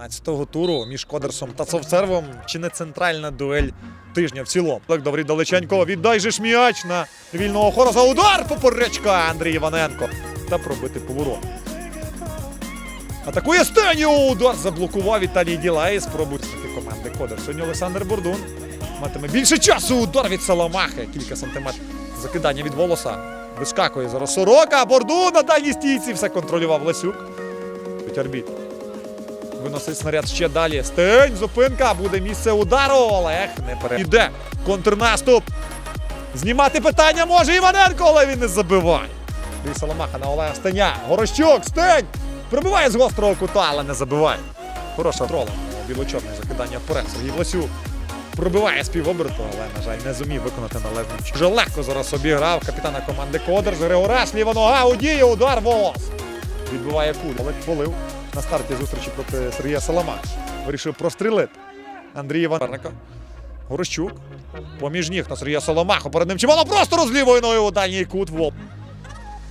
11-го туру між Кодерсом та Совцервом. Чи не центральна дуель тижня в цілому? Так, добрий далеченько. Віддай же ж м'яч на вільного Хороса. Удар поперечка Андрій Іваненко. Та пробити поворот. Атакує Стеню! Удар заблокував Віталій Ділай. Спробують команди Кодер. Сьогодні Олександр Бордун матиме більше часу. Удар від Саламахи. Кілька сантиметрів. Закидання від волоса. Вискакує зараз сорока. Бордун на дальній стійці. Все контролював Лесюк. Петярбіт. Виносить снаряд ще далі. Стень, зупинка, буде місце удару. Олег не пере. Іде контрнаступ. Знімати питання може Іваненко, але він не забиває. Дві Соломаха на Олега Стеня. Горощук, Стень! Пробиває з гострого кута, але не забиває. Хороша трола. Біло-чорне закидання вперед. Сергій Власюк. Пробиває співоберту, але, на жаль, не зумів виконати чином. Вже легко зараз обіграв капітана команди Кодер. Григораш, ліва нога, удіє, удар волос. Відбиває кулю. Олег полив на старті зустрічі проти Сергія Салама. Вирішив прострілити. Андрій Іваненко. Горощук. Поміж ніг на Сергія Соломаху. Перед ним чимало простору з лівою ногою у дальній кут. Вол.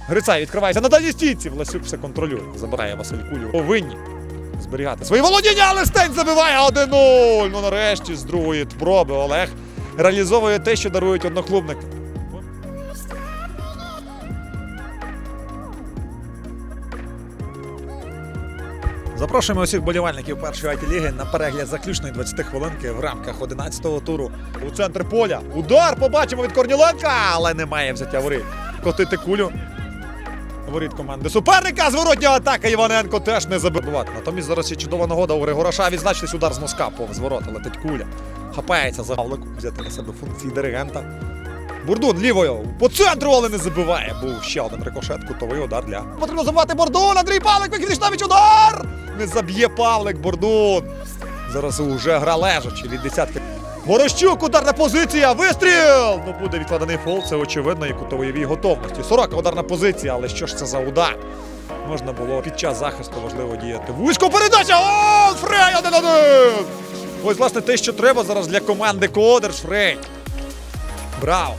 Грицай відкривається на дальній стійці. Власюк все контролює. Забирає Василь Кулю. Повинні зберігати свої володіння, але Стень забиває 1-0. Ну нарешті з другої спроби Олег реалізовує те, що дарують одноклубники. Запрошуємо усіх болівальників першої it ліги на перегляд заключної 20 хвилинки в рамках 11-го туру. У центр поля. Удар побачимо від Корніленка, але немає взяття воріт. Котити кулю. Воріт команди суперника. Зворотня атака Іваненко теж не забивати. Натомість зараз є чудова нагода у Григораша відзначитись удар з носка повз ворота. Летить куля. Хапається за гавлику, взяти на себе функції диригента. Бурдун лівою по центру, але не забиває. Був ще один рикошет, кутовий удар для. Потрібно забивати Бордун. Андрій вихід навіть удар! Не заб'є Павлик Бордун. Зараз уже гра лежачи від десятки. Горощук, ударна позиція, вистріл! Ну буде відкладений фол, це очевидно і кутової готовності. Сорока ударна позиція, але що ж це за удар? Можна було під час захисту важливо діяти. Вузько передача! О, Фрей 1-1! Ось, власне, те, що треба зараз для команди Кодерс. Фрей. Браво!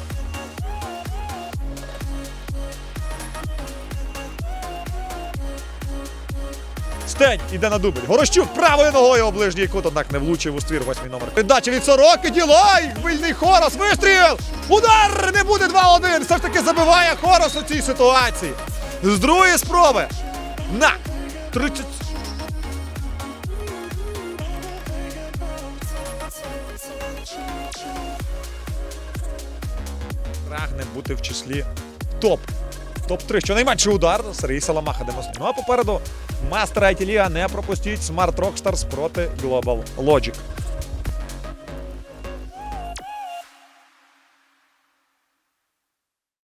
Стень іде на дубль. Горощук правою ногою об ближній кут, однак не влучив у ствір восьмий номер. Передача від сороки, ділай! Хвильний Хорос, вистріл! Удар! Не буде 2-1! Все ж таки забиває Хорос у цій ситуації. З другої спроби. На! 30... Прагне бути в числі топ. Топ-3. Щонайменший удар. Сергій Саламаха демонструє. Ну а попереду мастер IT Ліга не пропустіть Smart Rockstars проти Global Logic.